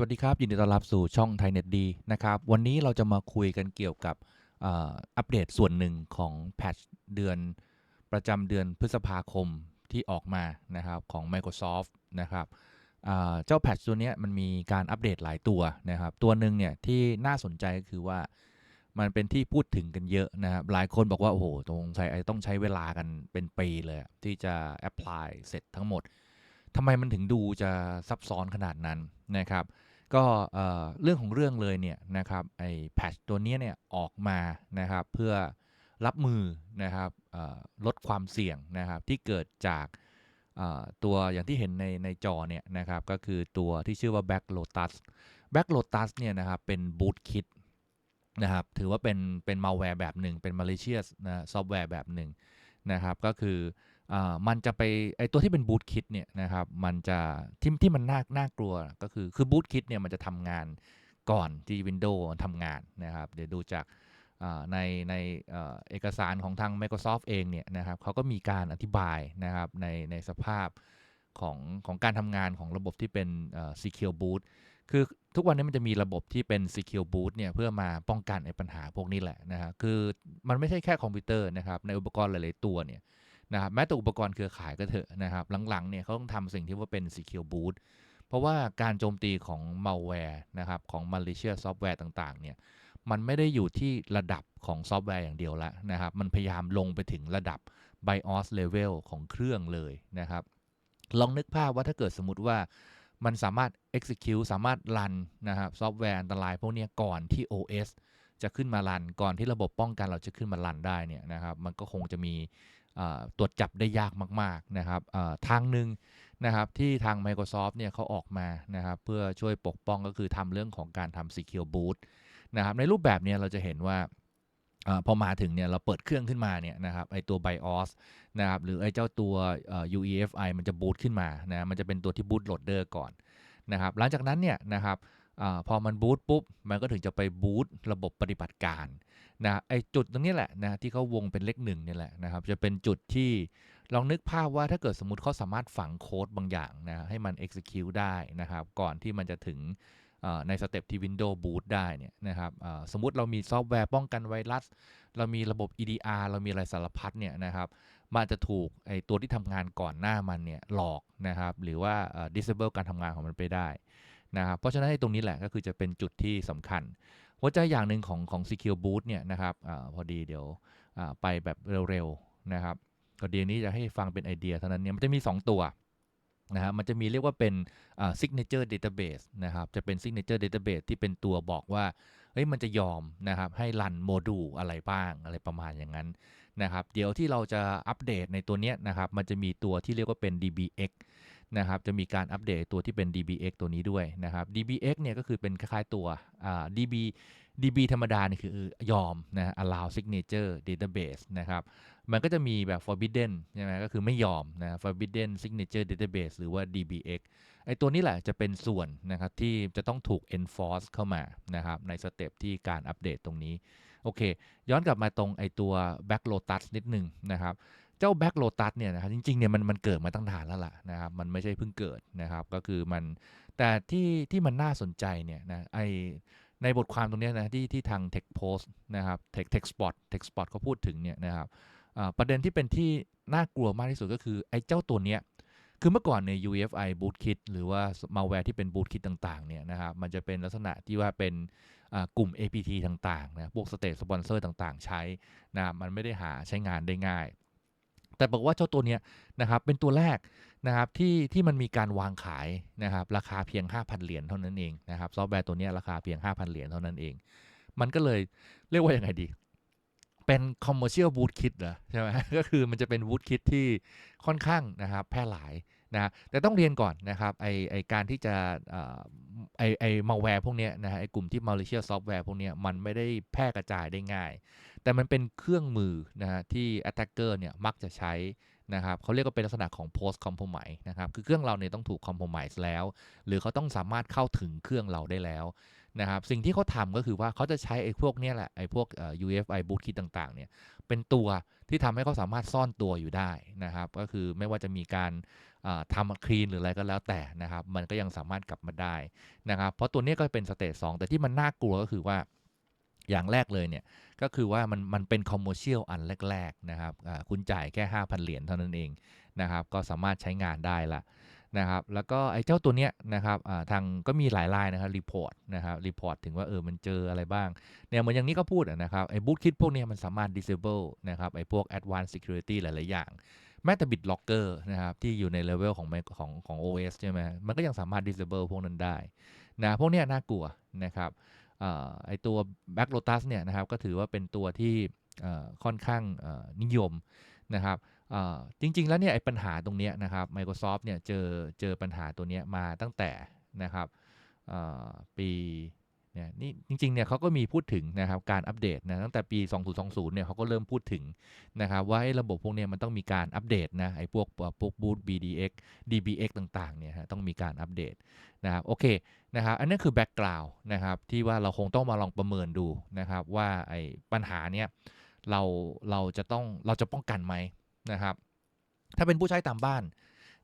สวัสดีครับ ยินดีต้อนรับสู่ช่องไทยเน็ตดีนะครับ วันนี้เราจะมาคุยกันเกี่ยวกับอัปเดตส่วนหนึ่งของแพทชเดือนประจำเดือนพฤษภาคมที่ออกมานะครับของ Microsoft นะครับเจ้าแพทชตัวนี้มันมีการอัปเดตหลายตัวนะครับ ตัวหนึ่งเนี่ยที่น่าสนใจก็คือว่ามันเป็นที่พูดถึงกันเยอะนะครับ หลายคนบอกว่า โอ้โห ตรงใช้ต้องใช้เวลากันเป็นปีเลย ที่จะแอพพลายเสร็จทั้งหมดทำไมมันถึงดูจะซับซ้อนขนาดนั้นนะครับ ก็เรื่องของเรื่องเลยเนี่ยนะครับไอ้แพทชตัวนี้เนี่ยออกมานะครับเพื่อรับมือนะครับลดความเสี่ยงนะครับที่เกิดจากตัวอย่างที่เห็นในในจอเนี่ยนะครับก็คือตัวที่ชื่อว่า Back Lotus Back Lotus เนี่ยนะครับเป็น boot kit นะครับถือว่าเป็นเป็น malware แบบหนึ่งเป็น malicious นะซอฟต์แวร์แบบหนึ่งนะครับก็คือ มันจะไปไอตัวที่เป็นบูตคิดเนี่ยนะครับมันจะที่ที่มันน่าน่ากลัวก็คือคือบูตคิดเนี่ยมันจะทำงานก่อนที่ Windows ทำงานนะครับ เดี๋ยวดูจากในในเอกสารของทาง Microsoft เองเนี่ยนะครับเขาก็มีการอธิบายนะครับในในสภาพของของการทำงานของระบบที่เป็น secure boot คือทุกวันนี้มันจะมีระบบที่เป็น secure boot เนี่ยเพื่อมาป้องกันไอ้ปัญหาพวกนี้แหละนะฮะคือมันไม่ใช่แค่คอมพิวเตอร์นะครับในอุปกรณ์หลาย ๆ ตัวเนี่ย นะครับแม้แต่อุปกรณ์เครือข่ายก็เถอะนะครับ หลังๆเนี่ยเขาต้องทำสิ่งที่ว่าเป็น secure boot เพราะว่าการโจมตีของ malware นะครับของ malicious software ต่างๆเนี่ยมันไม่ได้อยู่ที่ระดับของซอฟต์แวร์อย่างเดียวแล้วนะครับ มันพยายามลงไปถึงระดับ BIOS level ของเครื่องเลยนะครับ ลองนึกภาพว่าถ้าเกิดสมมติว่ามันสามารถ execute สามารถรันนะครับซอฟต์แวร์อันตรายพวกนี้ก่อนที่ OS จะขึ้นมารัน ก่อนที่ระบบป้องกันเราจะขึ้นมารันได้เนี่ยนะครับ มันก็คงจะมี ตรวจจับได้ยากมากๆนะครับทางหนึ่งนะครับที่ทาง Microsoft เนี่ยเขาออกมานะครับเพื่อช่วยปกป้องก็คือทำเรื่องของการทำ Secure Boot นะครับในรูปแบบเนี้ยเราจะเห็นว่าอพอมาถึงเนี่ยเราเปิดเครื่องขึ้นมาเนี่ยนะครับไอตัว BIOS นะครับหรือไอ้เจ้าตัว UEFI มันจะบูตขึ้นมานะมันจะเป็นตัวที่บูตโหลดเดอร์ก่อนนะครับหลังจากนั้นเนี่ยนะครับอพอมันบูตปุ๊บมันก็ถึงจะไปบูตระบบปฏิบัติการ นะไอจุดตรงนี้แหละนะที่เขาวงเป็นเลขหนึ่งนี่แหละนะครับ จะเป็นจุดที่ลองนึกภาพว่าถ้าเกิดสมมติเขาสามารถฝังโค้ดบางอย่างนะให้มัน execute ได้นะครับ ก่อนที่มันจะถึงในสเต็ปที่ Windows Boot ได้เนี่ยนะครับสมมุติเรามีซอฟต์แวร์ป้องกันไวรัส เรามีระบบ EDR เรามีอะไรสารพัดเนี่ยนะครับมันจะถูกไอตัวที่ทำงานก่อนหน้ามันเนี่ยหลอกนะครับหรือว่า disable การทำงานของมันไปได้นะครับเพราะฉะนั้นตรงนี้แหละก็คือจะเป็นจุดที่สำคัญ หัวใจอย่างหนึ่งของของ Secure Boot เนี่ยนะครับอพอดีเดี๋ยวไปแบบเร็วๆนะครับก็เดี๋ยวนี้จะให้ฟังเป็นไอเดียเท่านั้นเนี่ยมันจะมี 2 ตัวนะครับมันจะมีเรียกว่าเป็น signature database นะครับ จะเป็น signature database ที่เป็นตัวบอกว่า เฮ้ย มันจะยอมนะครับ ให้รันโมดูลอะไรบ้างอะไรประมาณอย่างนั้นนะครับ เดี๋ยวที่เราจะอัปเดตในตัวเนี้ยนะครับ มันจะมีตัวที่เรียกว่าเป็น DBX นะครับจะมีการอัปเดตตัวที่เป็น DBX ตัวนี้ด้วยนะครับ DBX เนี่ยก็คือเป็นคล้ายๆตัว DB DB ธรรมดาเนี่ยคือยอมนะ allow signature database นะครับ มันก็จะมีแบบ forbidden ใช่ไหมก็คือไม่ยอมนะ forbidden signature database หรือว่า DBX ไอตัวนี้แหละจะเป็นส่วนนะครับที่จะต้องถูก enforce เข้ามานะครับในสเต็ปที่การอัปเดตตรงนี้ โอเค ย้อนกลับมาตรงไอตัว Back Lotus นิดหนึ่งนะครับ เจ้า Back Lotus เนี่ยนะครับจริงๆเนี่ยมันมันเกิดมาตั้งนานแล้วล่ะนะครับมันไม่ใช่เพิ่งเกิดนะครับก็คือมันแต่ที่ที่มันน่าสนใจเนี่ยนะไอในบทความตรงนี้นะที่ที่ทาง Tech Post นะครับ Tech Tech Spot Tech Spot เขาพูดถึงเนี่ยนะครับประเด็นที่เป็นที่น่ากลัวมากที่สุดก็คือไอ้เจ้าตัวเนี้ยคือเมื่อก่อนใน UEFI Bootkit หรือว่า malware ที่เป็น Bootkit ต่างๆเนี่ยนะครับมันจะเป็นลักษณะที่ว่าเป็นกลุ่ม APT ต่างๆนะพวก State Sponsor ต่างๆ ใช้นะมันไม่ได้หาใช้งานได้ง่าย แต่บอกว่าเจ้าตัวเนี้ยนะครับเป็นตัวแรกนะครับที่ที่มันมีการวางขายนะครับราคาเพียง 5,000 เหรียญเท่านั้นเองนะครับซอฟต์แวร์ตัวเนี้ยราคาเพียง 5,000 เหรียญเท่านั้นเอง มันก็เลยเรียกว่าอย่างไงดี เป็น commercial bootkit เหรอใช่ไหมก็คือมันจะเป็น bootkit ที่ค่อนข้างนะครับแพร่หลายนะแต่ต้องเรียนก่อนนะครับไอไอการที่จะไอไอ malware พวกเนี้ยนะฮะไอกลุ่มที่ malicious software พวกเนี้ยมันไม่ได้แพร่กระจายได้ง่าย แต่มันเป็นเครื่องมือนะฮะที่ attacker เนี่ยมักจะใช้นะครับเขาเรียกว่าเป็นลักษณะของ post compromise นะครับคือเครื่องเราเนี่ยต้องถูก compromise แล้ว หรือเขาต้องสามารถเข้าถึงเครื่องเราได้แล้วนะครับสิ่งที่เขาทำก็คือว่าเขาจะใช้ไอ้พวกเนี้ยแหละไอ้พวก ufi bootkit ต่างๆเนี่ยเป็นตัวที่ทำให้เขาสามารถซ่อนตัวอยู่ได้นะครับก็คือไม่ว่าจะมีการทำคลีนหรืออะไรก็แล้วแต่นะครับมันก็ยังสามารถกลับมาได้นะครับเพราะตัวนี้ก็เป็นสเตจสองแต่ที่มันน่ากลัวก็คือว่า อย่างแรกเลยเนี่ยก็คือว่ามันมันเป็นคอมเมอร์เชียลอันแรกๆนะครับคุณจ่ายแค่ 5,000 เหรียญเท่านั้นเองนะครับก็สามารถใช้งานได้ละนะครับแล้วก็ไอ้เจ้าตัวเนี้ยนะครับทางก็มีหลายรายนะครับรีพอร์ตนะครับรีพอร์ตถึงว่าเออมันเจออะไรบ้างเนี่ยเหมือนอย่างนี้ก็พูดนะครับไอ้บูทคิดพวกนี้มันสามารถ disable นะครับไอ้พวก advanced security หลาย ๆ อย่าง แม้แต่ BitLocker นะครับที่อยู่ในเลเวลของของของ OS ใช่ไหมมันก็ยังสามารถ disable พวกนั้นได้นะพวกนี้น่ากลัวนะครับ ไอตัว Black Lotus เนี่ยนะครับก็ถือว่าเป็นตัวที่ค่อนข้างนิยมนะครับจริง ๆ แล้วเนี่ยไอ้ปัญหาตรงนี้นะครับ Microsoft เนี่ยเจอเจอปัญหาตัวนี้มาตั้งแต่นะครับปี เนี่ยนี่จริงๆเนี่ยเขาก็มีพูดถึงนะครับการอัปเดตนะตั้งแต่ปี 2020 เนี่ยเขาก็เริ่มพูดถึงนะครับว่าไอ้ระบบพวกเนี้ยมันต้องมีการอัปเดตนะไอ้พวกพวกบูต BDX DBX ต่างๆเนี่ยฮะต้องมีการอัปเดตนะครับโอเคนะครับอันนี้คือแบ็กกราวน์นะครับที่ว่าเราคงต้องมาลองประเมินดูนะครับว่าไอ้ปัญหาเนี้ยเราเราจะต้องเราจะป้องกันไหมนะครับถ้าเป็นผู้ใช้ตามบ้าน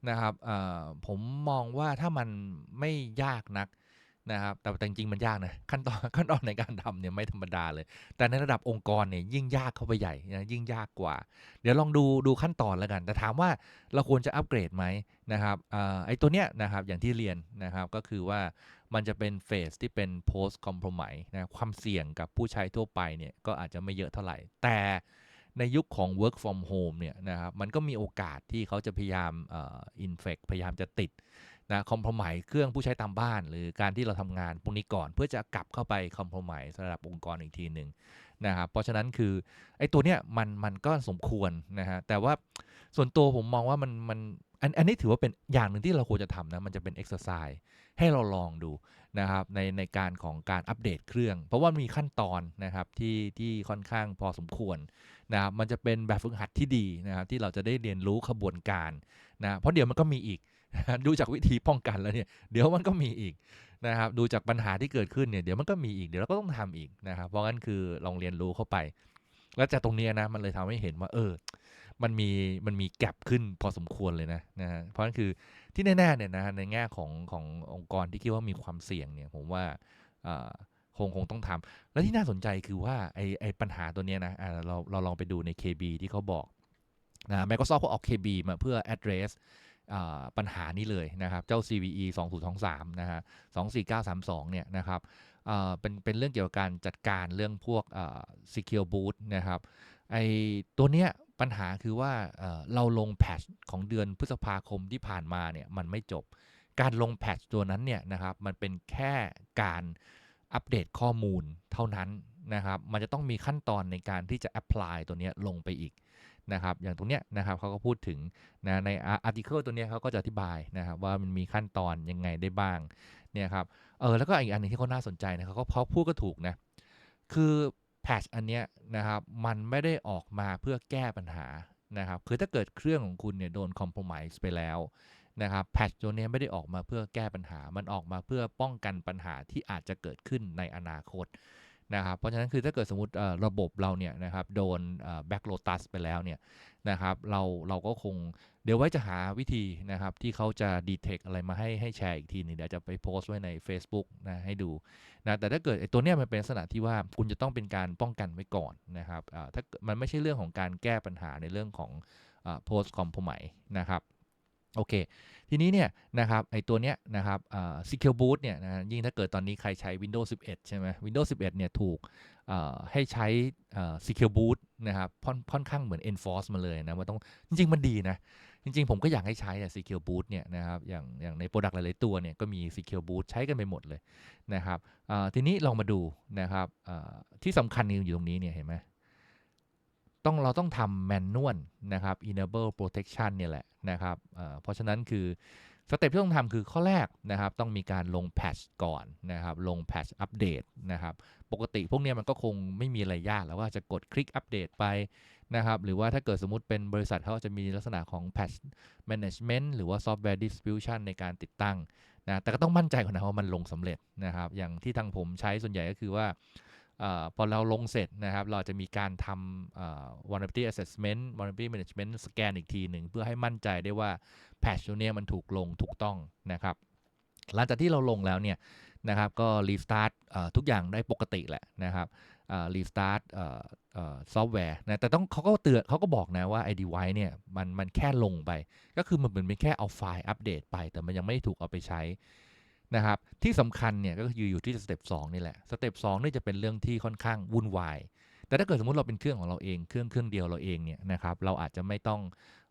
นะครับผมมองว่าถ้ามันไม่ยากนัก นะครับแต่แต่จริงๆมันยากนะขั้นตอนขั้นตอนในการทำเนี่ยไม่ธรรมดาเลย แต่ในระดับองค์กรเนี่ยยิ่งยากเข้าไปใหญ่นะยิ่งยากกว่า เดี๋ยวลองดูดูขั้นตอนแล้วกัน แต่ถามว่าเราควรจะอัปเกรดไหมนะครับออไอ้ตัวเนี้ยนะครับอย่างที่เรียนนะครับก็คือว่ามันจะเป็นเฟสที่เป็น post compromise นะความเสี่ยงกับผู้ใช้ทั่วไปเนี่ยก็อาจจะไม่เยอะเท่าไหร่ แต่ในยุคของ work from home เนี่ยนะครับมันก็มีโอกาสที่เขาจะพยายามอ่อ infect พยายามจะติด นะคอมโพมายเครื่องผู้ใช้ตามบ้าน หรือการที่เราทำงานพวกนี้ก่อน เพื่อจะกลับเข้าไปคอมโพมายระดับองค์กรอีกทีหนึ่งนะครับเพราะฉะนั้นคือไอ้ตัวเนี้ยมันมันก็สมควรนะฮะแต่ว่าส่วนตัวผมมองว่ามันมันอันอันนี้ถือว่าเป็นอย่างหนึ่งที่เราควรจะทำนะมันจะเป็นเอ็กซ์ไซส์ให้เราลองดูนะครับในในการของการอัปเดตเครื่อง เพราะว่ามีขั้นตอนนะครับที่ที่ค่อนข้างพอสมควรนะครับมันจะเป็นแบบฝึกหัดที่ดีนะครับที่เราจะได้เรียนรู้ขบวนการนะเพราะเดี๋ยวมันก็มีอีก ดูจากวิธีป้องกันแล้วเนี่ยเดี๋ยวมันก็มีอีกนะครับดูจากปัญหาที่เกิดขึ้นเนี่ยเดี๋ยวมันก็มีอีกเดี๋ยวเราก็ต้องทำอีกนะครับเพราะงั้นคือลองเรียนรู้เข้าไป แล้วจากตรงนี้นะมันเลยทำให้เห็นว่า เออ มันมีมันมีแกลบขึ้นพอสมควรเลยนะนะฮะเพราะฉะนั้นคือที่แน่ๆเนี่ยนะในแง่ของขององค์กรที่คิดว่ามีความเสี่ยงเนี่ยผมว่าคงคงต้องทำแล้วที่น่าสนใจคือว่าไอไอปัญหาตัวเนี้ยนะเราเราลองไปดูใน KB ที่เขาบอกนะ Microsoft ก็ออก KB มาเพื่อ address ปัญหานี้เลยนะครับ เจ้า CVE 2023นะฮะ24932เนี่ยนะครับเป็นเป็นเรื่องเกี่ยวกับการจัดการเรื่องพวก secure boot นะครับไอตัวเนี้ยปัญหาคือว่าเราลงแพทช์ของเดือนพฤษภาคมที่ผ่านมาเนี่ยมันไม่จบ การลงแพทช์ตัวนั้นเนี่ยนะครับมันเป็นแค่การอัปเดตข้อมูลเท่านั้นนะครับ มันจะต้องมีขั้นตอนในการที่จะ apply ตัวเนี้ยลงไปอีก นะครับอย่างตรงเนี้ยนะครับเขาก็พูดถึงนะในอาร์ติเคิลตัวเนี้ยเขาก็จะอธิบายนะครับว่ามันมีขั้นตอนยังไงได้บ้างเนี่ยครับเออแล้วก็อีกอันหนึงที่เขาน่าสนใจนะเขาก็เพราพูดก็ถูกนะคือแพทชอันเนี้ยนะครับมันไม่ได้ออกมาเพื่อแก้ปัญหานะครับคือถ้าเกิดเครื่องของคุณเนี่ยโดนคอม p r o m i s e ไปแล้วนะครับแพทชตัวเนี้ยไม่ได้ออกมาเพื่อแก้ปัญหา มันออกมาเพื่อป้องกันปัญหาที่อาจจะเกิดขึ้นในอนาคต นะครับ เพราะฉะนั้นคือถ้าเกิดสมมติระบบเราเนี่ยนะครับโดนแบ็กโ o ตัสไปแล้วเนี่ยนะครับเราเราก็คงเดี๋ยวไว้จะหาวิธีนะครับที่เขาจะดีเทคอะไรมาให้ให้แชร์อีกทีหนึงเดี๋ยวจะไปโพสต์ไว้ใน Facebook นะให้ดูนะแต่ถ้าเกิดไอ้ตัวเนี้ยมันเป็นลักษณะที่ว่าคุณจะต้องเป็นการป้องกันไว้ก่อนนะครับถ้ามันไม่ใช่เรื่องของการแก้ปัญหาในเรื่องของอ่า post compromise นะครับ โอเค ทีนี้เนี่ยนะครับไอ้ตัวเนี้ยนะครับอ่า secure boot เนี่ยนะยิ่งถ้าเกิดตอนนี้ใครใช้ Windows 11 ใช่ไหม Windows 11 เนี่ยถูกให้ใช้ secure boot นะครับค่อนข้างเหมือน enforce มาเลยนะว่าต้องจริง ๆ มันดีนะ จริง ๆ ผมก็อยากให้ใช้ secure boot เนี่ยนะครับอย่างอย่างใน product หลาย ๆ ตัวเนี่ยก็มี secure boot ใช้กันไปหมดเลยนะครับทีนี้ลองมาดูนะครับที่สำคัญอยู่ตรงนี้เนี่ยเห็นไหม ต้องเราต้องทำ manual นะครับ enable protection เนี่ยแหละนะครับเพราะฉะนั้นคือสเต็ปที่ต้องทำคือข้อแรกนะครับ ต้องมีการลง patch ก่อนนะครับ ลง patch อัปเดตนะครับ ปกติพวกนี้มันก็คงไม่มีอะไรยาก แล้วว่าจะกดคลิกอัปเดตไปนะครับ หรือว่าถ้าเกิดสมมติเป็นบริษัทเขาจะมีลักษณะของ patch management หรือว่า software distribution ในการติดตั้งนะแต่ก็ต้องมั่นใจก่อนนะว่ามันลงสำเร็จนะครับ อย่างที่ทางผมใช้ส่วนใหญ่ก็คือว่า พอเราลงเสร็จนะครับ เราจะมีการทำ vulnerability assessment vulnerability management สแกนอีกทีหนึ่ง เพื่อให้มั่นใจได้ว่า patch ตัวเนี้ยมันถูกลงถูกต้องนะครับหลังจากที่เราลงแล้วเนี่ยนะครับก็ restart เอ่อทุกอย่างได้ปกติแหละนะครับเอ่อ restart เอ่อเอ่อซอฟต์แวร์นะแต่ต้องเขาก็เตือนเขาก็บอกนะว่าไอ้ device เนี่ยมันมันแค่ลงไป ก็คือมันเหมือนเป็นแค่เอาไฟล์อัปเดตไป แต่มันยังไม่ถูกเอาไปใช้ นะครับที่สำคัญเนี่ยก็คืออยู่ที่สเต็ป2นี่แหละสเต็ป2นี่จะเป็นเรื่องที่ค่อนข้างวุ่นวายแต่ถ้าเกิดสมมติเราเป็นเครื่องของเราเองเครื่องเครื่องเดียวเราเองเนี่ยนะครับเราอาจจะไม่ต้อง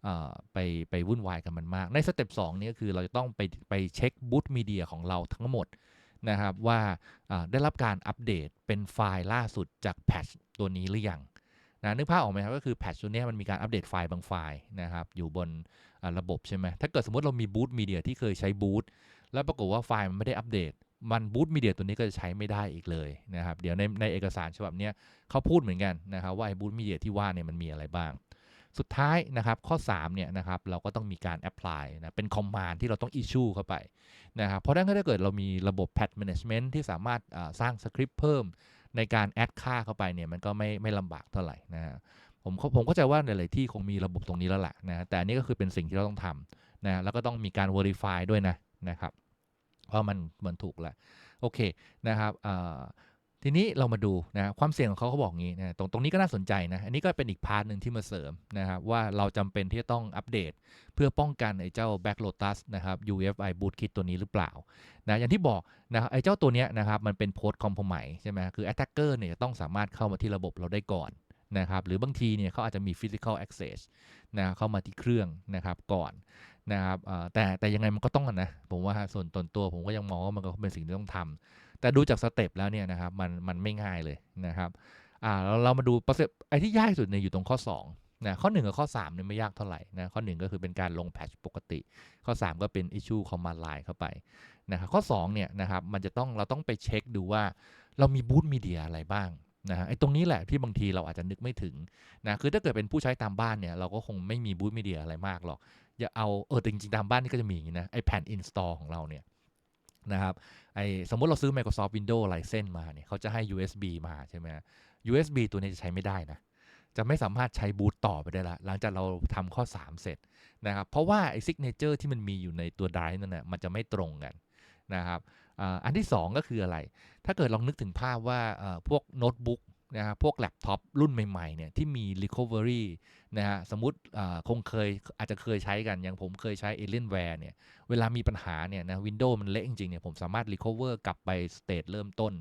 ออไปไปวุ่นวายกับมันมาก ในสเต็ป2นี่ก็คือเราจะต้องไปไปเช็คบูตมีเดียของเราทั้งหมดนะครับว่าได้รับการอัปเดตเป็นไฟล์ล่าสุดจากแพทชตัวนี้หรือยังนะนึกภาพออกไหมครับก็คือแพทชตัวนี้มันมีการอัปเดตไฟล์บางไฟล์นะครับอยู่บนระบบใช่ไหมถ้าเกิดสมมติเรามีบูตมีเดียที่เคยใช้บูต แล้วปรากฏว่าไฟล์มันไม่ได้อัปเดต มันบูตมีเดียตัวนี้ก็จะใช้ไม่ได้อีกเลยนะครับ เดี๋ยวในในเอกสารฉบับนี้เขาพูดเหมือนกันนะครับว่าไอ้บูตมีเดียที่ว่าเนี่ยมันมีอะไรบ้าง สุดท้ายนะครับข้อ3เนี่ยนะครับเราก็ต้องมีการ apply นะเป็น command ที่เราต้อง issue เข้าไปนะครับเพราะฉะนั้นถ้าเกิดเรามีระบบ patch management ที่สามารถสร้างสคริปต์เพิ่มในการ add ค่าเข้าไปเนี่ยมันก็ไม่ไม่ลำบากเท่าไหร่นะฮะผมผมเข้าใจว่าหลายๆที่คงมีระบบตรงนี้แล้วแหละนะแต่อันนี้ก็คือเป็นสิ่งที่เราต้องทำนะแล้วก็ต้องมีการ verify ด้วยนะนะครับ ว่ามันมันถูกแหละโอเคนะครับทีนี้เรามาดูนะความเสี่ยงของเขาเขาบอกงี้นะตรงตรงนี้ก็น่าสนใจนะอันนี้ก็เป็นอีกพาร์ทหนึ่งที่มาเสริมนะครับว่าเราจำเป็นที่จะต้องอัปเดต เพื่อป้องกันไอ้เจ้า Back Lotus นะครับ UFI Bootkit ตัวนี้หรือเปล่านะอย่างที่บอกนะครับไอ้เจ้าตัวเนี้ยนะครับมันเป็น Post Compromise ใช่ไหมคือ Attacker เนี่ยจะต้องสามารถเข้ามาที่ระบบเราได้ก่อนนะครับหรือบางทีเนี่ยเขาอาจจะมี Physical Access นะเข้ามาที่เครื่องนะครับก่อน นะครับแต่แต่ยังไงมันก็ต้องนะผมว่าส่วนตนตัวผมก็ยังมองว่ามันก็เป็นสิ่งที่ต้องทำแต่ดูจากสเต็ปแล้วเนี่ยนะครับมันมันไม่ง่ายเลยนะครับอ่าเราเรามาดูประเสไอ้ที่ยากสุดเนี่ยอยู่ตรงข้อ2นะข้อ 1 กับข้อ3เนี่ยไม่ยากเท่าไหร่นะข้อ 1 ก็คือเป็นการลงแพทชปกติ ข้อ 3 ก็เป็น issue command line เข้าไปนะครับข้อ2เนี่ยนะครับมันจะต้องเราต้องไปเช็คดูว่าเรามีบูตมีเดียอะไรบ้างนะฮะไอ้ตรงนี้แหละที่บางทีเราอาจจะนึกไม่ถึงนะคือถ้าเกิดเป็นผู้ใช้ตามบ้านเนี่ยเราก็คงไม่มีบูตมีเดียอะไรมากหรอก อย่าเอาเออจริงๆตามบ้านนี่ก็จะมีอย่างนี้นะไอแผ่น install ของเราเนี่ยนะครับไอสมมติเราซื้อ Microsoft Windows License มาเนี่ยเขาจะให้ USB มาใช่ไหม USB ตัวนี้จะใช้ไม่ได้นะจะไม่สามารถใช้บูตต่อไปได้ละหลังจากเราทำข้อ 3 เสร็จนะครับ เพราะว่าไอ้ signature ที่มันมีอยู่ในตัว drive นั่นนะมันจะไม่ตรงกันนะครับอันที่ 2 ก็คืออะไร ถ้าเกิดลองนึกถึงภาพว่าพวกโน้ตบุ๊ก นะครับพวกแล็ปท็อปรุ่นใหม่ๆเนี่ยที่มี recovery นะฮะสมมติคงเคยอาจจะเคยใช้กัน อย่างผมเคยใช้ Alienware เนี่ยเวลามีปัญหาเนี่ยนะ Windows มันเละจริงๆเนี่ยผมสามารถ recover กลับไป state เริ่มต้น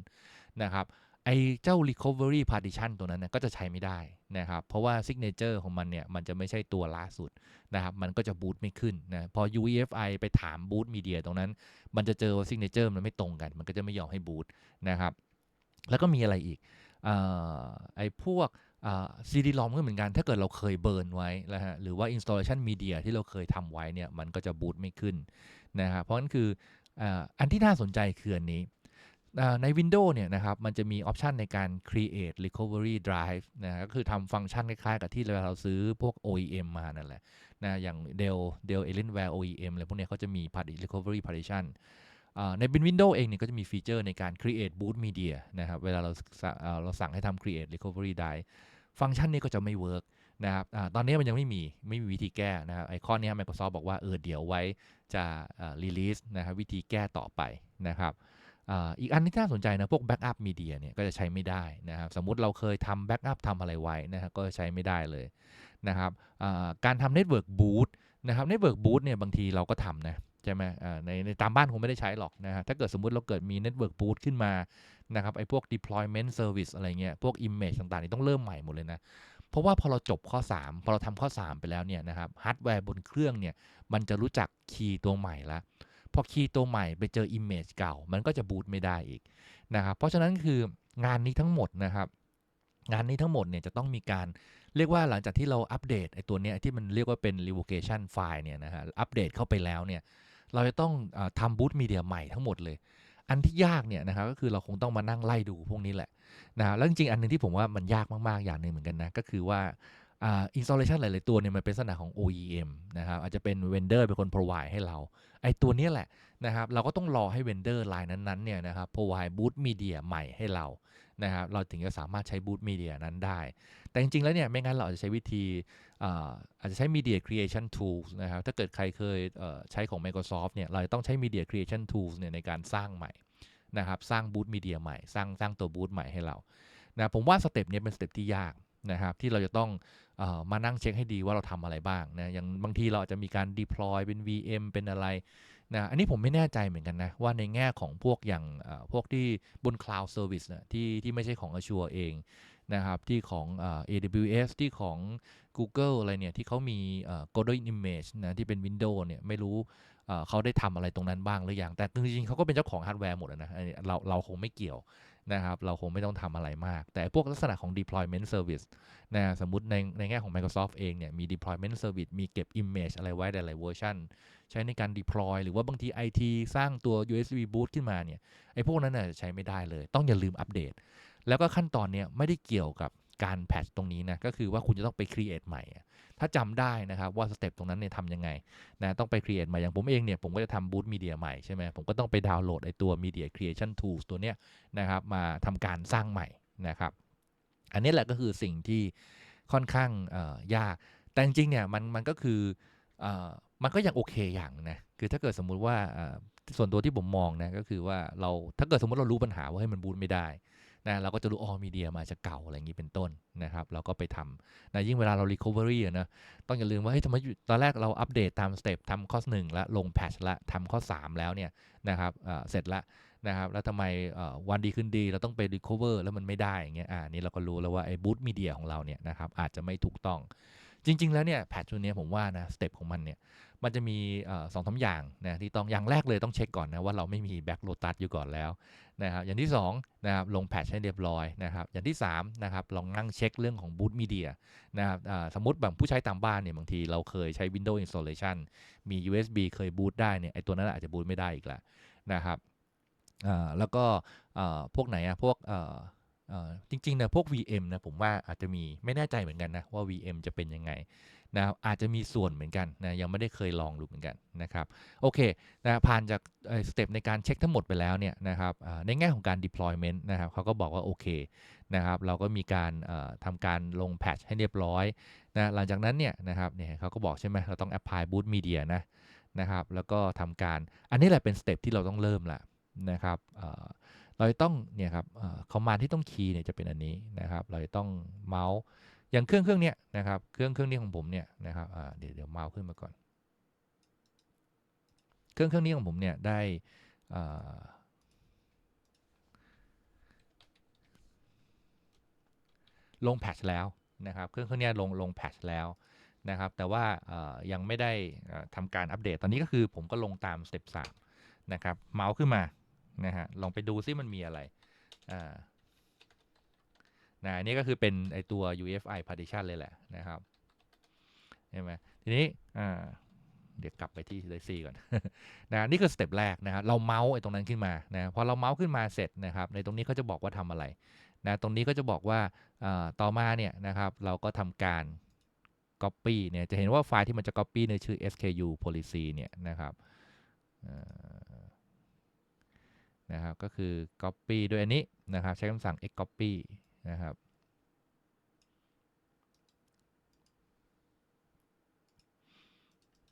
นะครับไอ้เจ้า recovery partition ตัวนั้นนะก็จะใช้ไม่ได้นะครับ เพราะว่า signature ของมันเนี่ย มันจะไม่ใช่ตัวล่าสุดนะครับ มันก็จะบูตไม่ขึ้นนะ พอ UEFI ไปถามบูตมีเดียตรงนั้น มันจะเจอว่า signature มันไม่ตรงกัน มันก็จะไม่ยอมให้บูตนะครับ แล้วก็มีอะไรอีก ไอ้พวกซีดีลอมก็เหมือนกัน ถ้าเกิดเราเคยเบิร์นไว้นะฮะหรือว่า installation media ที่เราเคยทำไว้เนี่ยมันก็จะบูตไม่ขึ้นนะครับเพราะนั้นคืออันที่น่าสนใจคืออันนี้ใน Windows เนี่ยนะครับมันจะมีออปชันในการ create recovery drive นะก็คือทำฟังก์ชันคล้ายๆ กับที่เราซื้อพวก OEM มานั่นแหละนะอย่าง Dell Dell Alienware OEM อะไรพวกเนี้ยเขาจะมี recovery partition ในเป็น Windows เองเนี่ยก็จะมีฟีเจอร์ในการ create boot media นะครับ เวลาเราสั่งอ่าเราสั่งให้ทำ create recovery drive ฟังก์ชันนี้ก็จะไม่เวิร์กนะครับอตอนนี้มันยังไม่มี ไม่มีวิธีแก้นะครับ ไอคอนนี้ Microsoft บอกว่า เออ เดี๋ยวไว้จะรีลิสนะครับวิธีแก้ต่อไปนะครับออีกอันที่น่าสนใจนะ พวก Backup Media เนี่ย ก็จะใช้ไม่ได้นะครับ สมมุติเราเคยทำ Backup ทำอะไรไว้นะครับก็ใช้ไม่ได้เลยนะครับการทำ Network Boot นะครับ Network Boot เนี่ย บางทีเราก็ทำนะ ใช่ไหมในในตามบ้านคงไม่ได้ใช้หรอกนะฮะ ถ้าเกิดสมมุติเราเกิดมี Network Boot ขึ้นมานะครับไอ้พวก deployment service อะไรเงี้ย พวก image ต่างๆ นี่ต้องเริ่มใหม่หมดเลยนะ เพราะว่าพอเราจบข้อ 3 พอเราทำข้อ 3 ไปแล้วเนี่ยนะครับฮาร์ดแวร์บนเครื่องเนี่ยมันจะรู้จักคีย์ตัวใหม่ละพอคีย์ตัวใหม่ไปเจอ image เก่า มันก็จะบูตไม่ได้อีกนะครับ เพราะฉะนั้นคืองานนี้ทั้งหมดนะครับ งานนี้ทั้งหมดเนี่ยจะต้องมีการเรียกว่าหลังจากที่เราอัปเดตไอ้ตัวเนี้ยที่มันเรียกว่าเป็น revocation file เนี่ยนะฮะอัปเดตเข้าไปแล้วเนี่ย เราจะต้องอทำบูตมีเดียใหม่ทั้งหมดเลย อันที่ยากเนี่ยนะครับก็คือเราคงต้องมานั่งไล่ดูพวกนี้แหละนะแล้วจริงๆอันนึงที่ผมว่ามันยากมากๆอย่างหนึ่งเหมือนกันนะก็คือว่าอ่า installation หลายๆตัวเนี่ยมันเป็นลักษณะของ OEM นะครับอาจจะเป็น vendor เป็นคน provide ให้เรา ไอ้ตัวเนี้ยแหละนะครับเราก็ต้องรอให้ vendor รายนั้นๆเนี่ยนะครับ provide boot media ใหม่ให้เรานะครับเราถึงจะสามารถใช้ boot media นั้นได้ แต่จริงๆแล้วเนี่ยไม่งั้นเราอาจจะใช้วิธี อาจจะใช้ media creation tools นะครับ ถ้าเกิดใครเคยใช้ของ Microsoft เนี่ย เราจะต้องใช้ media creation tools เนี่ยในการสร้างใหม่นะครับ สร้าง boot media ใหม่ สร้างสร้างตัว boot ใหม่ให้เรา นะ ผมว่าสเต็ปเนี้ยเป็นสเต็ปที่ยากนะครับ ที่เราจะต้องอมานั่งเช็คให้ดีว่าเราทำอะไรบ้างนะ อย่างบางทีเราอาจจะมีการ deploy เป็น VM เป็นอะไรนะ อันนี้ผมไม่แน่ใจเหมือนกันนะ ว่าในแง่ของพวกอย่างพวกที่บน cloud service นะที่ที่ไม่ใช่ของ Azure เอง นะครับที่ของอ AWS ที่ของ Google อะไรเนี่ยที่เขามี Golden Image นะที่เป็น Windows เนี่ยไม่รู้เขาได้ทำอะไรตรงนั้นบ้างหรือยัง แต่จริงๆเขาก็เป็นเจ้าของฮาร์ดแวร์หมดนะอันนี้เราเราคงไม่เกี่ยวนะครับเราคงไม่ต้องทำอะไรมาก แต่พวกลักษณะของ deployment service นะสมมติในในแง่ของ Microsoft เองเนี่ยมี deployment service มีเก็บ image อะไรไว้หลายๆเวอร์ชันใช้ในการ deploy หรือว่าบางที IT สร้างตัว USB boot ขึ้นมาเนี่ยไอ้พวกนั้นน่ะใช้ไม่ได้เลย ต้องอย่าลืมอัปเดต แล้วก็ขั้นตอนเนี้ยไม่ได้เกี่ยวกับการแพทช์ตรงนี้นะก็คือว่าคุณจะต้องไป create ใหม่ ถ้าจำได้นะครับว่าสเต็ปตรงนั้นเนี่ยทำยังไงนะต้องไป create ใหม่อย่างผมเองเนี่ยผมก็จะทำ boot media ใหม่ใช่ไหมผมก็ต้องไปดาวน์โหลดไอ้ตัว media creation tools ตัวเนี้ยนะครับมาทำการสร้างใหม่นะครับอันนี้แหละก็คือสิ่งที่ค่อนข้างยาก แต่จริงเนี่ยมันมันก็คืออมันก็ยังโอเคอย่างนะคือถ้าเกิดสมมุติว่าส่วนตัวที่ผมมองนะก็คือว่าเราถ้าเกิดสมมติเรารู้ปัญหาว่าให้มันบูตไม่ได้ นะเราก็จะรู้อ๋อมีเดียมาจะเก่าอะไรอย่างนี้เป็นต้นนะครับเราก็ไปทำนะยิ่งเวลาเรา recovery นะต้องอย่าลืมว่าเฮ้ยทำไมตอนแรกเราอัปเดตตามสเต็ปทำข้อหนึ่งแล้วลงแพทช์ละทำข้อ 3 แล้วเนี่ยนะครับเสร็จละนะครับแล้วทำไมวันดีขึ้นดีเราต้องไป recover แล้วมันไม่ได้อย่างเงี้ยอ่านี่เราก็รู้แล้วว่าไอ้ boot media ของเราเนี่ยนะครับอาจจะไม่ถูกต้องจริง ๆ แล้วเนี่ยแพทตัวนี้ผมว่านะสเต็ปของมันเนี่ย มันจะมีเอ่อสองสาอย่างนะที่ต้องอย่างแรกเลยต้องเช็คก่อนนะว่าเราไม่มี back lotus อยู่ก่อนแล้วนะครับอย่างที่สองนะครับลงแพทให้เรียบร้อยนะครับอย่างที่สามนะครับลองนั่งเช็คเรื่องของ boot media นะครับสมมติแบบผู้ใช้ตามบ้านเนี่ยบางทีเราเคยใช้ Windows installation มี USB เคย boot ได้เนี่ยไอตัวนั้นอาจจะ boot ไม่ได้อีกแล้วนะครับแล้วก็พวกไหนอะพวกจริงๆนี่ยพวก VM นะผมว่าอาจจะมีไม่แน่ใจเหมือนกันนะว่า VM จะเป็นยังไง นะอาจจะมีส่วนเหมือนกันนะยังไม่ได้เคยลองดูเหมือนกันนะครับโอเคนะผ่านจากสเต็ปในการเช็คทั้งหมดไปแล้วเนี่ยนะครับในแง่ของการ deployment นะครับเขาก็บอกว่าโอเคนะครับเราก็มีการเอ่อทำการลงแพทช์ให้เรียบร้อยนะหลังจากนั้นเนี่ยนะครับเนี่ยเขาก็บอกใช่ไหมเราต้อง apply boot media นะนะครับแล้วก็ทำการอันนี้แหละเป็นสเต็ปที่เราต้องเริ่มละนะครับเราจะต้องเนี่ยครับคอมมานด์ที่ต้องคีย์เนี่ยจะเป็นอันนี้นะครับ เราจะต้องเมาส์ อย่างเครื่องเครื่องเนี้ยนะครับ เครื่องเครื่องนี้ของผมเนี่ยนะครับเดี๋ยวเดี๋ยวเมาส์ขึ้นมาก่อน เครื่องเครื่องนี้ของผมเนี่ยได้ลงแพทช์แล้วนะครับ เครื่องเครื่องนี้ลงลงแพทช์แล้วนะครับ แต่ว่ายังไม่ได้เอ่อทำการอัปเดต ตอนนี้ก็คือผมก็ลงตามสเต็ปสามนะครับ เมาส์ขึ้นมานะฮะ ลองไปดูซิมันมีอะไร อ่า นะนี่ก็คือเป็นไอตัว ufi partition เลยแหละนะครับเห็นไหมทีนี้อ่าเดี๋ยวกลับไปที่ c ก่อนนะนี่คือสเต็ปแรกนะครับเราเมาส์ไอตรงนั้นขึ้นมานะพอเราเมาส์ขึ้นมาเสร็จนะครับในตรงนี้เขาจะบอกว่าทำอะไรนะตรงนี้ก็จะบอกว่าต่อมาเนี่ยนะครับเราก็ทำการ copy เนี่ยจะเห็นว่าไฟล์ที่มันจะ copy ในชื่อ SKU policy เนี่ยนะครับนะครับก็คือ copy ด้วยอันนี้นะครับใช้คำสั่ง x copy นะครับ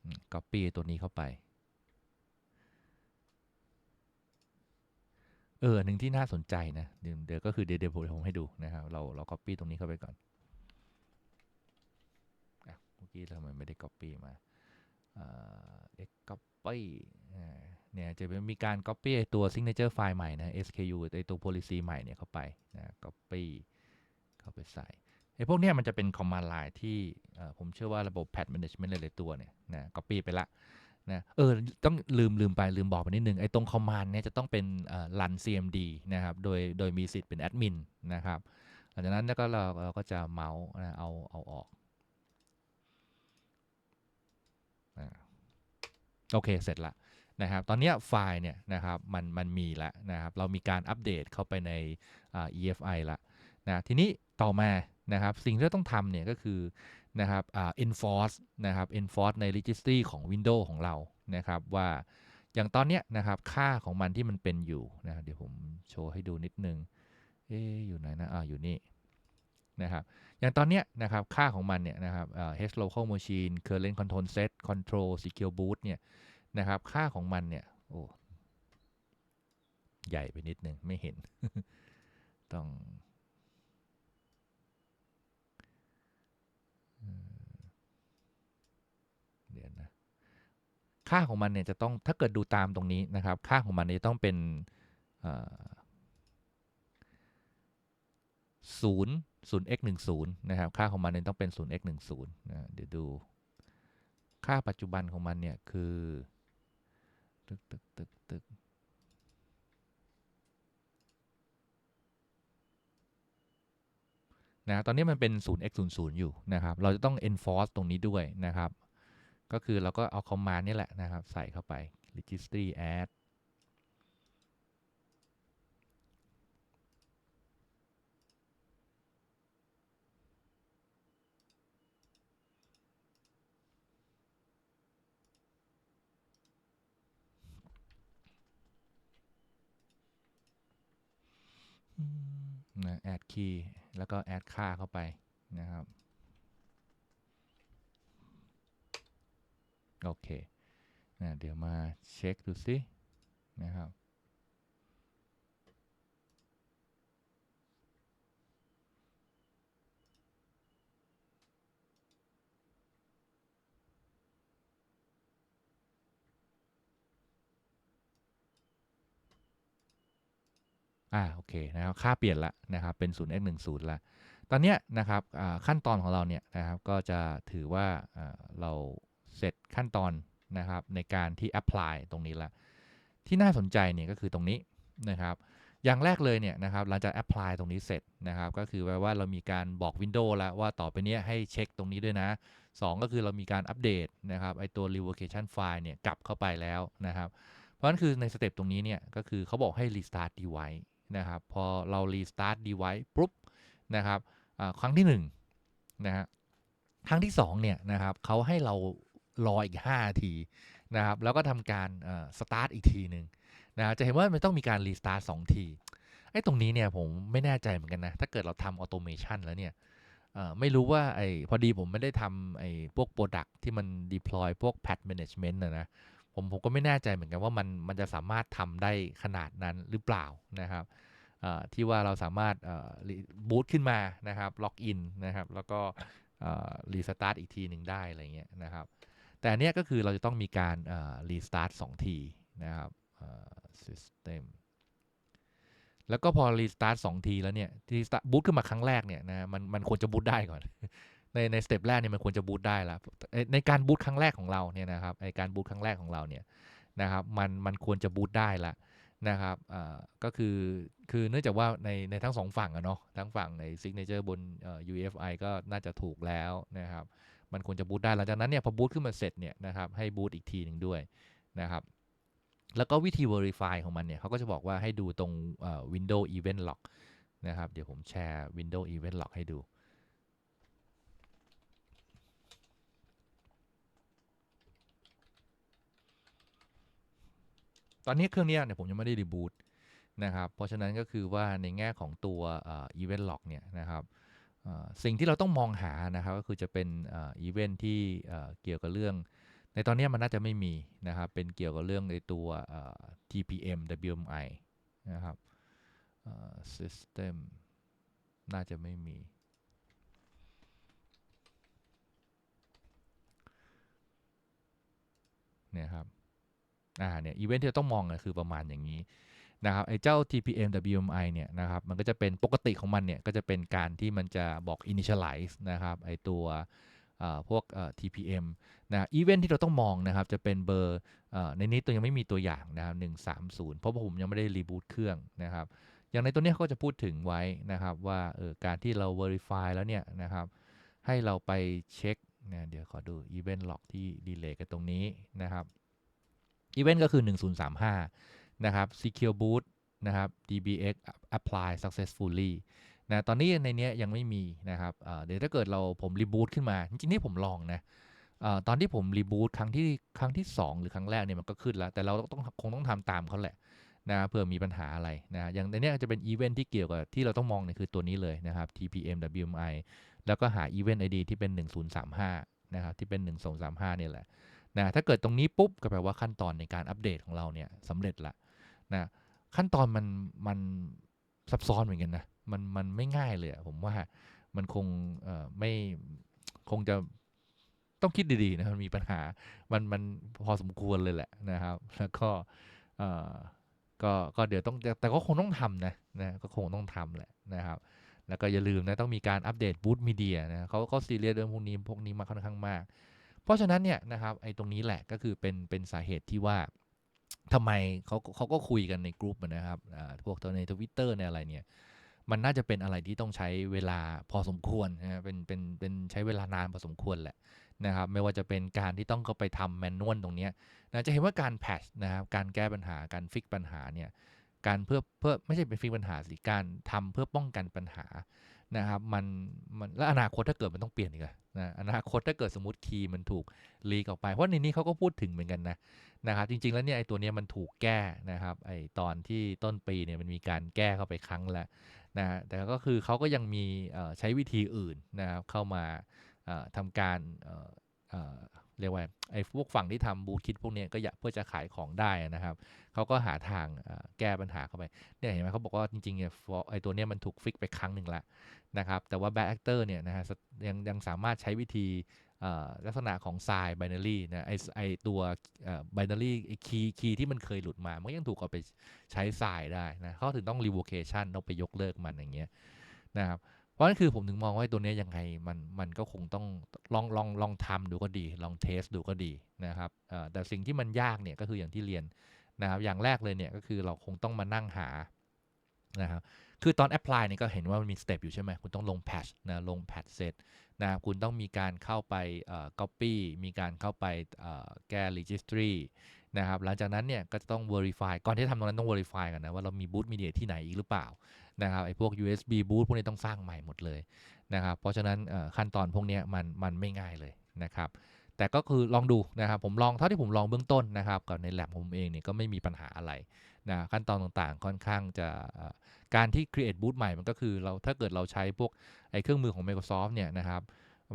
อืม copy ตัวนี้เข้าไป เออหนึ่งที่น่าสนใจนะ เดี๋ยวก็คือเดี๋ยวผมให้ดูนะครับ เราเรา copy ตรงนี้เข้าไปก่อนเมื่อกี้ทำไมไม่ได้ copy มาเอ่า x copy อ่า เนี่ยจะเป็นมีการ copy ไอ้ตัว signature file ใหม่นะ SKU ไอตัว policy ใหม่เนี่ยเข้าไปนะ copy เข้าไปใส่ไอ้พวกเนี้ยมันจะเป็น command line ที่ผมเชื่อว่าระบบ Pat management หลายๆตัวเนี่ยนะ copy ไปละนะเออต้องลืมลืมไปลืมบอกไปนิดนึงไอ้ตรง command เนี่ยจะต้องเป็น run cmd นะครับโดยโดยมีสิทธิ์เป็น admin นะครับหลังจากนั้นก็เราเราก็จะเมาส์นะเอาเอาออกโอเค เสร็จละ นะครับตอนนี้ไฟล์เนี่ยนะครับมันมันมีแล้วนะครับเรามีการอัปเดตเข้าไปใน EFI ละนะทีนี้ต่อมานะครับสิ่งที่เราต้องทำเนี่ยก็คือนะครับ enforce นะครับ enforce ใน registry ของ Windows ของเรานะครับว่าอย่างตอนเนี้ยนะครับค่าของมันที่มันเป็นอยู่นะเดี๋ยวผมโชว์ให้ดูนิดนึงเอ๊อยู่ไหนนะอ่าอยู่นี่นะครับอย่างตอนเนี้ยนะครับค่าของมันเนี่ยนะครับ h local machine current control set control secure boot เนี่ย นะครับ ค่าของมันเนี่ยโอ้ใหญ่ไปนิดนึงไม่เห็น ต้องเดี๋ยวนะค่าของมันเนี่ยจะต้องถ้าเกิดดูตามตรงนี้นะครับ ค่าของมันเนี่ยจะต้องเป็นศูนย์ศูนย์ x หนึ่งศูนย์นะครับ ค่าของมันเนี่ยต้องเป็นศูนย์ x หนึ่งศูนย์นะเดี๋ยวดู ค่าปัจจุบันของมันเนี่ยคือ ตึกตึกตึกตึกนะตอนนี้มันเป็น 0x 0 0อยู่นะครับ เราจะต้อง enforce ตรงนี้ด้วยนะครับ ก็คือเราก็เอา command นี่แหละนะครับ ใส่เข้าไป registry add นะแอดคีย์แล้วก็แอดค่าเข้าไปนะครับโอเคนะเดี๋ยวมาเช็คดูสินะครับ อ่าโอเคนะครับค่าเปลี่ยนละนะครับเป็น 0x 1 0ละตอนเนี้ยนะครับขั้นตอนของเราเนี่ยนะครับก็จะถือว่าเราเสร็จขั้นตอนนะครับในการที่ apply ตรงนี้ละที่น่าสนใจเนี่ยก็คือตรงนี้นะครับอย่างแรกเลยเนี่ยนะครับหลังจาก apply ตรงนี้เสร็จนะครับ ก็คือแปลว่าเรามีการบอก Windows แล้วว่าต่อไปนี้ให้เช็คตรงนี้ด้วยนะ 2 ก็คือเรามีการอัปเดตนะครับไอตัว revocation file เนี่ยกลับเข้าไปแล้วนะครับ เพราะฉะนั้นคือในสเต็ปตรงนี้เนี่ยก็คือเขาบอกให้ restart device นะครับพอเรา restart device ปุ๊บนะครับครั้งที่1นงนะฮะครั้งที่2เนี่ยนะครับเขาให้เรารออีก5นาทีนะครับแล้วก็ทำการเอ่อ start อีกทีหนึ่งนะจะเห็นว่ามันต้องมีการ restart 2ทีไอ้ตรงนี้เนี่ยผมไม่แน่ใจเหมือนกันนะ ถ้าเกิดเราทำ automation แล้วเนี่ยไม่รู้ว่าไอ้พอดีผมไม่ได้ทำไอ้พวก product ที่มัน deploy พวก patch management นะนะ ผมผมก็ไม่แน่ใจเหมือนกันว่ามันมันจะสามารถทำได้ขนาดนั้นหรือเปล่านะครับที่ว่าเราสามารถบูตขึ้นมานะครับล็อกอินนะครับแล้วก็รีสตาร์ทอีกทีหนึ่งได้อะไรเงี้ยนะครับแต่อันเนี้ยก็คือเราจะต้องมีการรีสตาร์ทสองทีนะครับ system แล้วก็พอรีสตาร์ทสองทีแล้วเนี่ยที่บูตขึ้นมาครั้งแรกเนี่ยนะมันมันควรจะบูตได้ก่อน ในในสเต็ปแรกเนี่ยมันควรจะบูตได้แล้วในการบูตครั้งแรกของเราเนี่ยนะครับไอการบูตครั้งแรกของเราเนี่ยนะครับมันมันควรจะบูตได้ละนะครับก็คือคือเนื่องจากว่าในในทั้งสองฝั่งอะเนาะทั้งฝั่งใน signature บน UFI ก็น่าจะถูกแล้วนะครับมันควรจะบูตได้หลังจากนั้นเนี่ยพอบูตขึ้นมาเสร็จเนี่ยนะครับให้บูตอีกทีหนึ่งด้วยนะครับแล้วก็วิธี verify ของมันเนี่ยเขาก็จะบอกว่าให้ดูตรง Windows event log นะครับเดี๋ยวผมแชร์ Windows event log ให้ดู ตอนนี้เครื่องนี้เนี่ยผมยังไม่ได้รีบูตนะครับ เพราะฉะนั้นก็คือว่าในแง่ของตัว event log เนี่ยนะครับสิ่งที่เราต้องมองหานะครับก็คือจะเป็นอีเวนท์ที่เกี่ยวกับเรื่อง ในตอนนี้มันน่าจะไม่มีนะครับ เป็นเกี่ยวกับเรื่องในตัว TPM WMI นะครับ system น่าจะไม่มี เนี่ยครับ อ่าเนี่ยอีเวนท์ที่เราต้องมองก็คือประมาณอย่างนี้นะครับไอ้เจ้า TPM WMI เนี่ยนะครับมันก็จะเป็นปกติของมันเนี่ยก็จะเป็นการที่มันจะบอก initialize นะครับไอ้ตัวพวก TPM นะอีเวนท์ที่เราต้องมองนะครับจะเป็นเบอร์ในนี้ตัวยังไม่มีตัวอย่างนะครับ130 เพราะผมยังไม่ได้รีบูตเครื่องนะครับอย่างในตัวเนี้ยเขาก็จะพูดถึงไว้นะครับว่าออการที่เรา verify แล้วเนี่ยนะครับให้เราไปเช็คนะเดี๋ยวขอดู event log ที่ delay กันตรงนี้นะครับ event ก็คือ 1035 นะครับ secure boot นะครับ dbx apply successfully นะตอนนี้ในเนี้ยยังไม่มีนะครับเดี๋ยวถ้าเกิดเราผมรีบูตขึ้นมา จริงๆนี่ผมลองนะอตอนที่ผมรีบูตครั้งที่ครั้งที่ 2 หรือครั้งแรกเนี่ยมันก็ขึ้นแล้ว แต่เราต้องคงต้องทำตามเขาแหละนะเผื่อมีปัญหาอะไรนะอย่างในนี้จะเป็นอีเวนท์ที่เกี่ยวกับที่เราต้องมองเนี่ยคือตัวนี้เลยนะครับ TPM WMI แล้วก็หา Event ID ที่เป็น 1035 นะครับที่เป็น 1235เนี่ยแหละ นะถ้าเกิดตรงนี้ปุ๊บก็แปลว่าขั้นตอนในการอัปเดตของเราเนี่ยสำเร็จละนะขั้นตอนมันมันซับซ้อนเหมือนกันนะมันมันไม่ง่ายเลยผมว่ามันคงเอ่อไม่คงจะต้องคิดดีๆนะมันมีปัญหามันมันพอสมควรเลยแหละนะครับ แล้วก็เอ่อก็ก็เดี๋ยวต้องแต่ก็คงต้องทำนะนะก็คงต้องทำแหละนะครับ แล้วก็อย่าลืมนะต้องมีการอัปเดตบูธมีเดียนะเขาก็ซีเรียสเรื่องพวกนี้พวกนี้มาค่อนข้างมาก ราะฉะนั้นเนี่ยนะครับไอ้ตรงนี้แหละก็คือเป็นเป็นสาเหตุที่ว่าทำไมเขาเขาก็คุยกันในกลุ่มนะครับพวกตัวในทวิตเตอร์ในอะไรเนี่ยมันน่าจะเป็นอะไรที่ต้องใช้เวลาพอสมควรนะฮะเป็นเป็นเป็นใช้เวลานานพอสมควรแหละนะครับไม่ว่าจะเป็นการที่ต้องเข้าไปทำแมนนวลตรงเนี้ยนะจะเห็นว่าการแพชนะครับการแก้ปัญหาการฟิกปัญหาเนี่ยการเพื่อเพื่อไม่ใช่เป็นฟิกปัญหาสิการทำเพื่อป้องกันปัญหานะครับมันมันแล้วอนาคตถ้าเกิดมันต้องเปลี่ยนอีกอะ นะอนาคตถ้าเกิดสมมติคีย์มันถูกลีกออกไป เพราะในนี้เขาก็พูดถึงเหมือนกันนะนะครับจริง ๆ แล้วเนี่ยไอ้ตัวนี้มันถูกแก้นะครับไอ้ตอนที่ต้นปีเนี่ยมันมีการแก้เข้าไปครั้งละนะแต่ก็คือเขาก็ยังมีใช้วิธีอื่นนะครับเข้ามาเอ่อทำการ เรียกว่าไอ้พวกฝั่งที่ทำบูธคิดพวกนี้ก็อยากเพื่อจะขายของได้นะครับเขาก็หาทางแก้ปัญหาเข้าไปเนี่ยเห็นไหมเขาบอกว่าจริงๆเนี่ยไอ้ตัวเนี้ยมันถูกฟิกไปครั้งหนึ่งแล้วนะครับแต่ว่า bad actor เนี่ยนะฮะยังยังสามารถใช้วิธีลักษณะของ sign binary นะไอไอตัวเอ่อ binary ไอคีย์คีย์ที่มันเคยหลุดมา มันก็ยังถูกเอาไปใช้ทรายได้นะเขาถึงต้อง revocation ต้องไปยกเลิกมันอย่างเงี้ยนะครับ ราะนั่นคือผมถึงมองว่าตัวนี้ยังไงมันมันก็คงต้องลองลองลองทำดูก็ดี ลองเทสดูก็ดีนะครับแต่สิ่งที่มันยากเนี่ยก็คืออย่างที่เรียนนะครับ อย่างแรกเลยเนี่ยก็คือเราคงต้องมานั่งหานะครับคือตอน apply เนี่ยก็เห็นว่ามันมีสเต็ปอยู่ใช่ไหมคุณต้องลง patch นะลง patch set นะครับคุณต้องมีการเข้าไปเอ่อ copy มีการเข้าไปเอ่อแก้ registry นะครับหลังจากนั้นเนี่ยก็จะต้อง verify ก่อนที่จะทำตรงนั้นต้อง verify กันนะว่าเรามี boot media ที่ไหนอีกหรือเปล่า นะครับไอ้พวก USB boot พวกนี้ต้องสร้างใหม่หมดเลยนะครับเพราะฉะนั้นขั้นตอนพวกนี้มันมันไม่ง่ายเลยนะครับแต่ก็คือลองดูนะครับผมลองเท่าที่ผมลองเบื้องต้นนะครับกับในแ a บผมเองเนี่ยก็ไม่มีปัญหาอะไรนะขั้นตอนต่างๆค่อนข้างจะการที่ create boot ใหม่มันก็คือเราถ้าเกิดเราใช้พวกไอ้เครื่องมือของ Microsoft เนี่ยนะครับ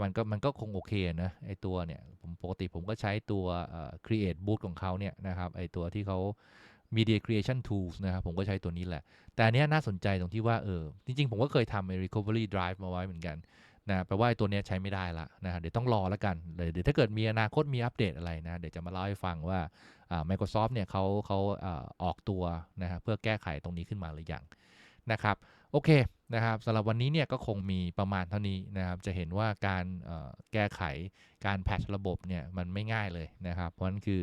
มันก็มันก็คงโอเคนะไอตัวเนี่ยผมปกติผมก็ใช้ตัว create boot ของเขาเนี่ยนะครับไอตัวที่เขา media creation tools นะครับผมก็ใช้ตัวนี้แหละ แต่อันเนี้ยน่าสนใจตรงที่ว่าเออจริง ๆ ผมก็เคยทำไอ้ recovery drive มาไว้เหมือนกันนะแปลว่าตัวเนี้ยใช้ไม่ได้ละนะฮะเดี๋ยวต้องรอแล้วกันเดี๋ยวถ้าเกิดมีอนาคตมีอัปเดตอะไรนะ เดี๋ยวจะมาเล่าให้ฟังว่าอ่า Microsoft เนี่ยเขาเขาอ่าออกตัวนะฮะเพื่อแก้ไขตรงนี้ขึ้นมาหรือยังนะครับโอเคนะครับสำหรับวันนี้เนี่ยก็คงมีประมาณเท่านี้นะครับจะเห็นว่าการแก้ไขการแพทชระบบเนี่ยมันไม่ง่ายเลยนะครับ เพราะนั้นคือ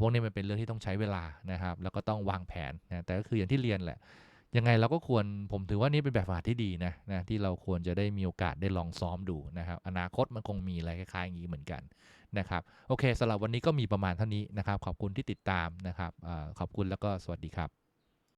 พวกนี้มันเป็นเรื่องที่ต้องใช้เวลานะครับ แล้วก็ต้องวางแผนนะแต่ก็คืออย่างที่เรียนแหละ ยังไงเราก็ควรผมถือว่านี่เป็นแบบฝึกหัดที่ดีนะนะที่เราควรจะได้มีโอกาสได้ลองซ้อมดูนะครับ อนาคตมันคงมีอะไรคล้ายๆอย่างนี้เหมือนกันนะครับโอเคสำหรับวันนี้ก็มีประมาณเท่านี้นะครับ ขอบคุณที่ติดตามนะครับอาขอบคุณแล้วก็สวัสดีครับ